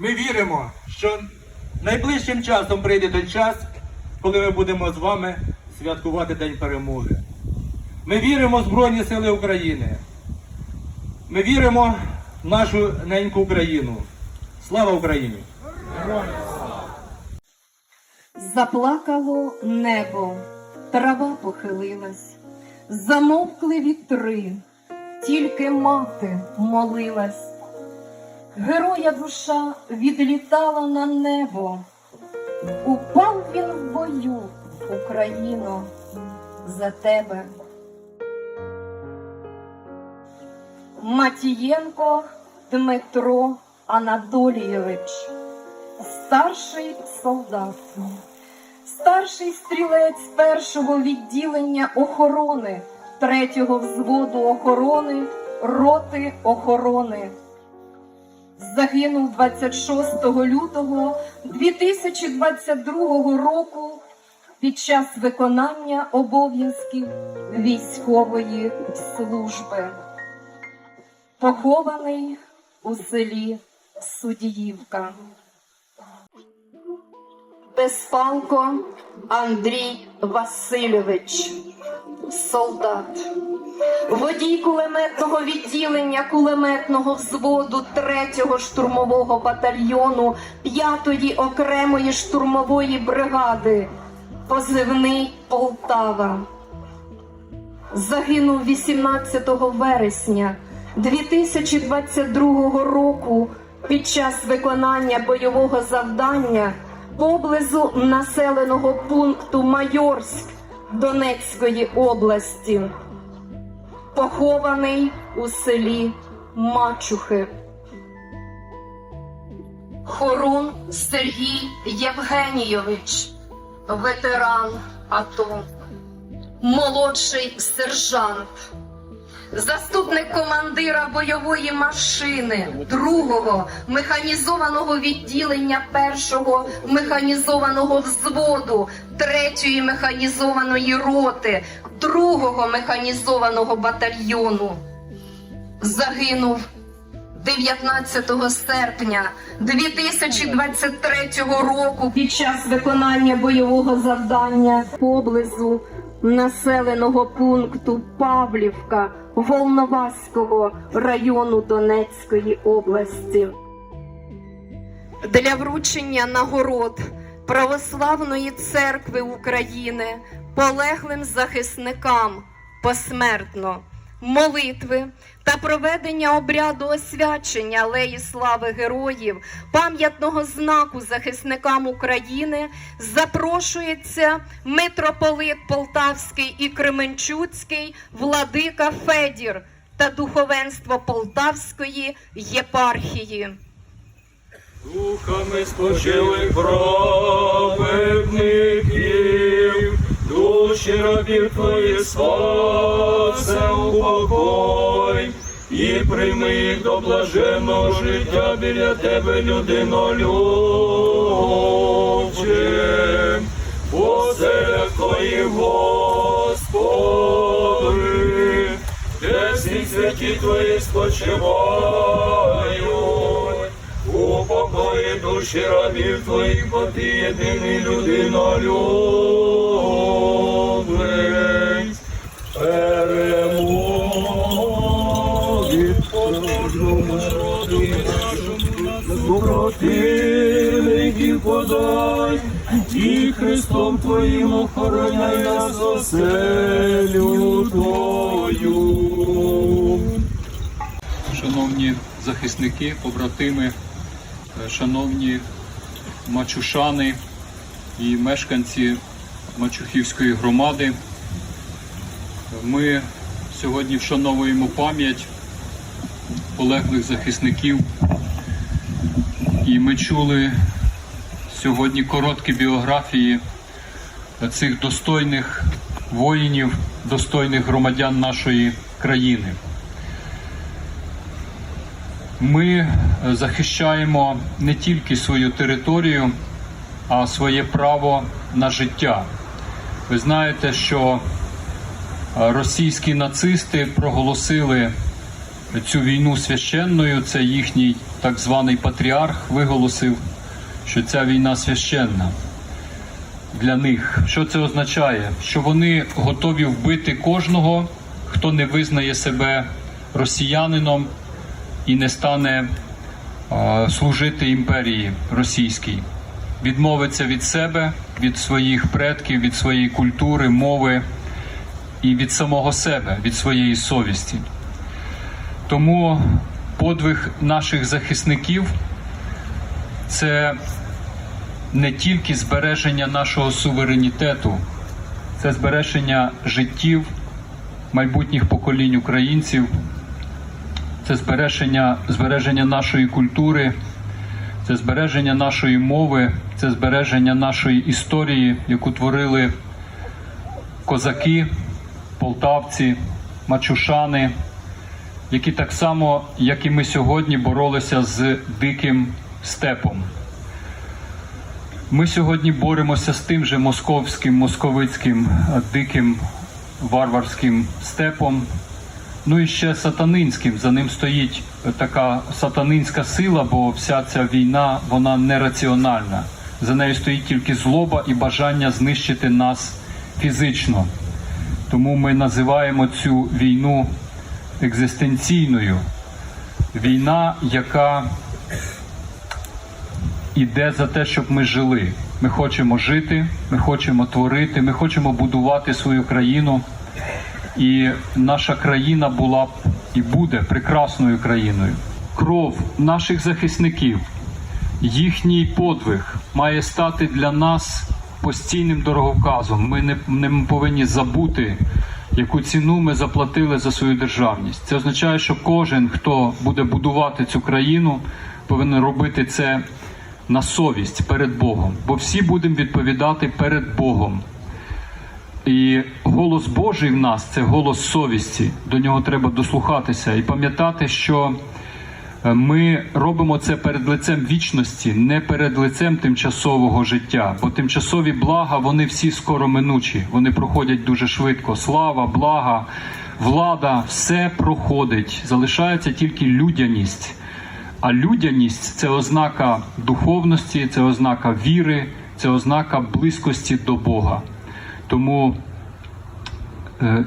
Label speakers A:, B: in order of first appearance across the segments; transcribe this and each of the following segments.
A: Ми віримо, що найближчим часом прийде той час, коли ми будемо з вами святкувати День перемоги. Ми віримо в Збройні Сили України. Ми віримо в нашу неньку Україну. Слава Україні!
B: Заплакало небо, трава похилилась, замовкли вітри, тільки мати молилась. Героя душа відлітала на небо, упав він в бою, Україно, за тебе. Матієнко Дмитро Анатолійович старший солдат, старший стрілець першого відділення охорони, третього взводу охорони, роти охорони. Загинув 26 лютого 2022 року під час виконання обов'язків військової служби. Похований у селі Судіївка. Безпалко Андрій Васильович, солдат, водій кулеметного відділення кулеметного взводу 3-го штурмового батальйону 5-ї окремої штурмової бригади, позивний Полтава. Загинув 18 вересня 2022 року під час виконання бойового завдання поблизу населеного пункту Майорськ Донецької області, похований у селі Мачухи. Хорун Сергій Євгенійович, ветеран АТО, молодший сержант заступник командира бойової машини другого механізованого відділення першого механізованого взводу третьої механізованої роти другого механізованого батальйону. Загинув 19 серпня 2023 року під час виконання бойового завдання поблизу населеного пункту Павлівка Волноваського району Донецької області. Для вручення нагород Православної церкви України полеглим захисникам посмертно молитви та проведення обряду освячення алеї слави героїв, пам'ятного знаку захисникам України запрошується митрополит Полтавський і Кременчуцький владика Федір та духовенство Полтавської єпархії.
C: Духами спочили праведників, душі рабів твої спасе упокой, і прийми їх до блаженного життя біля тебе, людино любче, поселях твоїх, Господи, де всі святі твої спочивають. Душі рабів твоїх, бо ти єдиний людино любець. Перемоги кожному народу нашому противників подай, і Христом Твоїм охороняй нас оселю Твою.
D: шановні захисники, побратими, шановні мачушани і мешканці Мачухівської громади. Ми сьогодні вшановуємо пам'ять полеглих захисників. І ми чули сьогодні короткі біографії цих достойних воїнів, достойних громадян нашої країни. Ми захищаємо не тільки свою територію, а своє право на життя. Ви знаєте, що е, російські нацисти проголосили цю війну священною, це їхній так званий патріарх, виголосив, що ця війна священна для них. Що це означає? Що вони готові вбити кожного, хто не визнає себе росіянином і не стане служити імперії російській, відмовиться від себе, від своїх предків, від своєї культури, мови і від самого себе, від своєї совісті. Тому подвиг наших захисників це не тільки збереження нашого суверенітету, це збереження життів майбутніх поколінь українців, це збереження, збереження нашої культури, це збереження нашої мови, це збереження нашої історії, яку творили козаки, полтавці, мачушани, які так само, як і ми сьогодні, боролися з диким степом. Ми сьогодні боремося з тим же московським, московицьким, диким варварським степом. Ну і ще сатанинським. За ним стоїть е, така сатанинська сила, бо вся ця війна вона нераціональна. За нею стоїть тільки злоба і бажання знищити нас фізично. Тому ми називаємо цю війну екзистенційною. Війна, яка іде за те, щоб ми жили. Ми хочемо жити, ми хочемо творити, ми хочемо будувати свою країну. І наша країна була б і буде прекрасною країною. Кров наших захисників, їхній подвиг має стати для нас постійним дороговказом. Ми не, не повинні забути, яку ціну ми заплатили за свою державність. Це означає, що кожен, хто буде будувати цю країну, повинен робити це на совість перед Богом, бо всі будемо відповідати перед Богом. І голос Божий в нас це голос совісті. До нього треба дослухатися і пам'ятати, що е, ми робимо це перед лицем вічності, не перед лицем тимчасового життя. Бо тимчасові блага вони всі скоро минучі, вони проходять дуже швидко. Слава, блага, влада, все проходить. Залишається тільки людяність. А людяність це ознака духовності, це ознака віри, це ознака близькості до Бога. Тому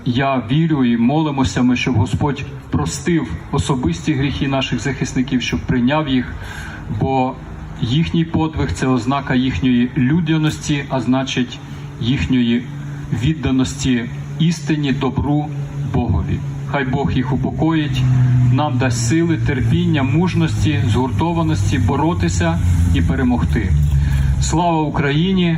D: я вірю і молимося ми, щоб Господь простив особисті гріхи наших захисників, щоб прийняв їх, бо їхній подвиг це ознака їхньої людяності, а значить їхньої відданості істині, добру Богові. Хай Бог їх упокоїть, нам дасть сили, терпіння, мужності, згуртованості боротися і перемогти. Слава Україні!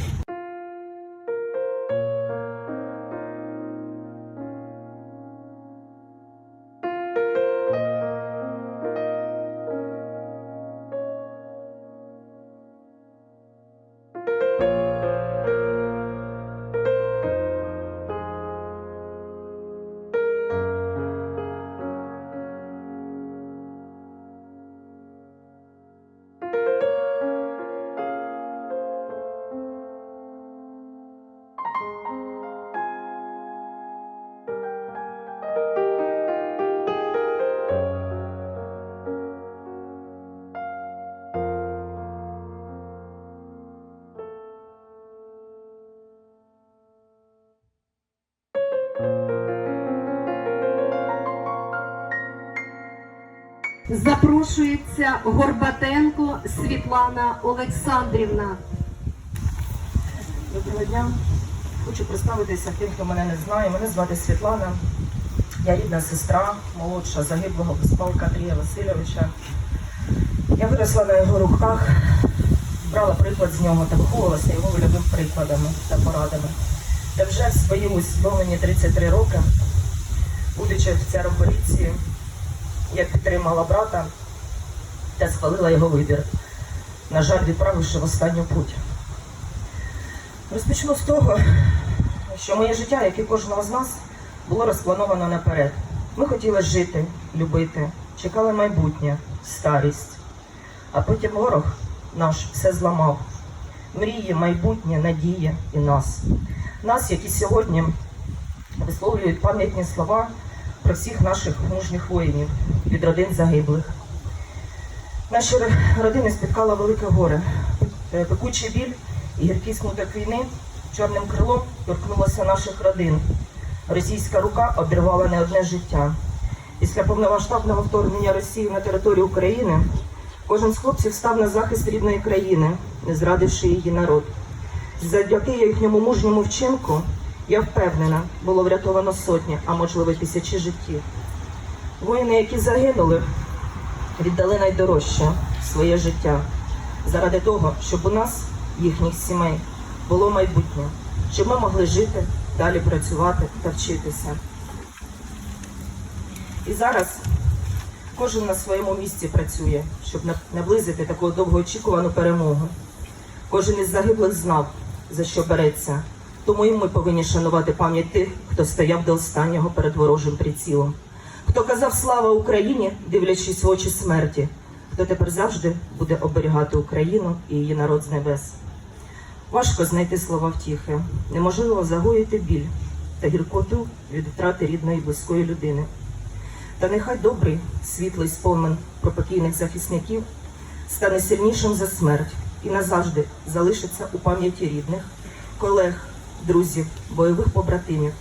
E: Запрошується Горбатенко Світлана Олександрівна.
F: Доброго дня. Хочу представитися тим, хто мене не знає. Мене звати Світлана. Я рідна сестра, молодша загиблого безпалка Андрія Васильовича. Я виросла на його руках, брала приклад з нього та виховувалася його любим прикладами та порадами. Та вже в свої усвідомлені 33 роки, будучи офіцером поліції, я підтримала брата та схвалила його вибір. На жаль, відправивши в останню путь. Розпочну з того, що моє життя, як і кожного з нас, було розплановано наперед. Ми хотіли жити, любити, чекали майбутнє, старість. А потім ворог наш все зламав. Мрії, майбутнє, надія і нас. нас, які сьогодні висловлюють пам'ятні слова про всіх наших мужніх воїнів від родин загиблих. Наші родини спіткало велике горе, Е, пекучий біль і гіркий смуток війни чорним крилом торкнулося наших родин. Російська рука обірвала не одне життя. Після повномасштабного вторгнення Росії на територію України кожен з хлопців став на захист рідної країни, не зрадивши її народ. Завдяки їхньому мужньому вчинку, я впевнена, було врятовано сотні, а можливо тисячі життів. Воїни, які загинули, віддали найдорожче своє життя заради того, щоб у нас, їхніх сімей, було майбутнє, щоб ми могли жити, далі працювати та вчитися. І зараз кожен на своєму місці працює, щоб наблизити таку довгоочікувану перемогу. Кожен із загиблих знав, за що береться. Тому і ми повинні шанувати пам'ять тих, хто стояв до останнього перед ворожим прицілом, хто казав слава Україні, дивлячись в очі смерті, хто тепер завжди буде оберігати Україну і її народ з небес. Важко знайти слова втіхи, неможливо загоїти біль та гіркоту від втрати рідної близької людини. Та нехай добрий, світлий спомин про покійних захисників стане сильнішим за смерть і назавжди залишиться у пам'яті рідних, колег, друзів, бойових побратимів,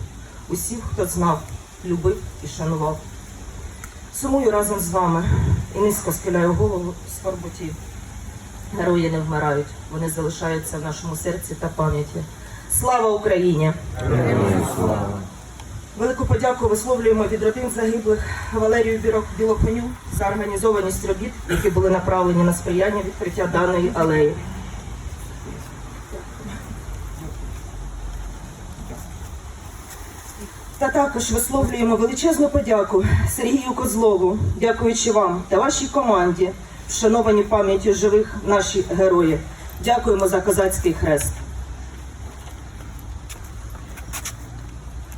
F: усіх, хто знав, любив і шанував. Сумую разом з вами і низько схиляю голову скорботі. Герої не вмирають, вони залишаються в нашому серці та пам'яті. Слава Україні! Велику подяку висловлюємо від родин загиблих Валерію Білоконю за організованість робіт, які були направлені на сприяння відкриття даної алеї. Також висловлюємо величезну подяку Сергію Козлову, дякуючи вам та вашій команді, вшановані пам'яттю живих наші герої. Дякуємо за козацький хрест.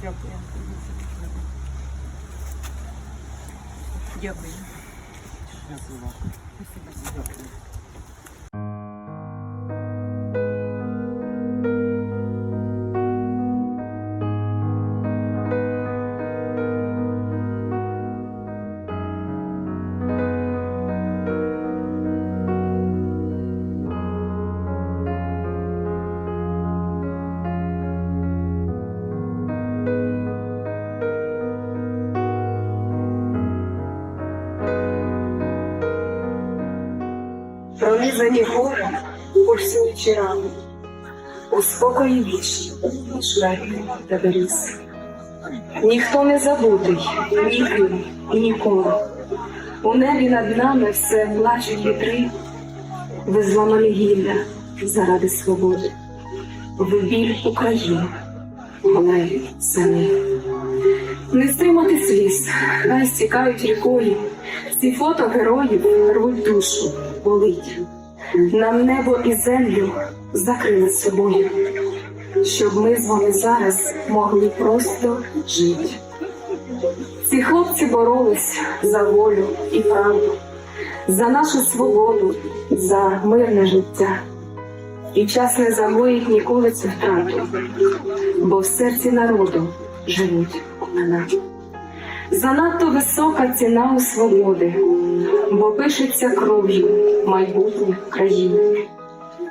F: Дякую. Дякую.
G: Пронизані горем, пульсуючи рани, у спокої вічні, шверки та беріз. Ніхто не забутий, ніким ніколи. У небі над нами все плачуть вітри, ви зламали гілля заради свободи. Ви біль України, голей самі. Не стримати сліз, хай стікають рікою. Ці фото героїв рвуть душу, болить. Нам небо і землю закрили собою, щоб ми з вами зараз могли просто жити. Ці хлопці боролись за волю і правду, за нашу свободу, за мирне життя. І час не загоїть ніколи цю втрату, бо в серці народу живуть імена. Занадто висока ціна у свободи, бо пишеться кров'ю майбутнє країни.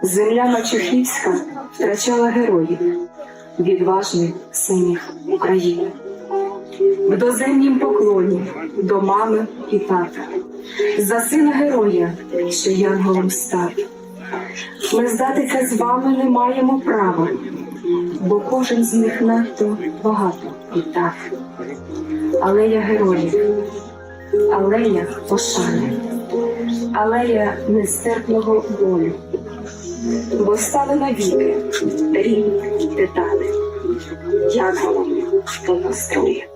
G: Земля Мачухівська втрачала героїв, відважних синів України. В доземнім поклоні до мами і тата, за сина героя, що янголом став. Ми здатися з вами не маємо права, бо кожен з них надто багато і так. Алея героїв, алея пошани, алея нестерпного болю, бо стали навіки рівні титани, головне, по настрої.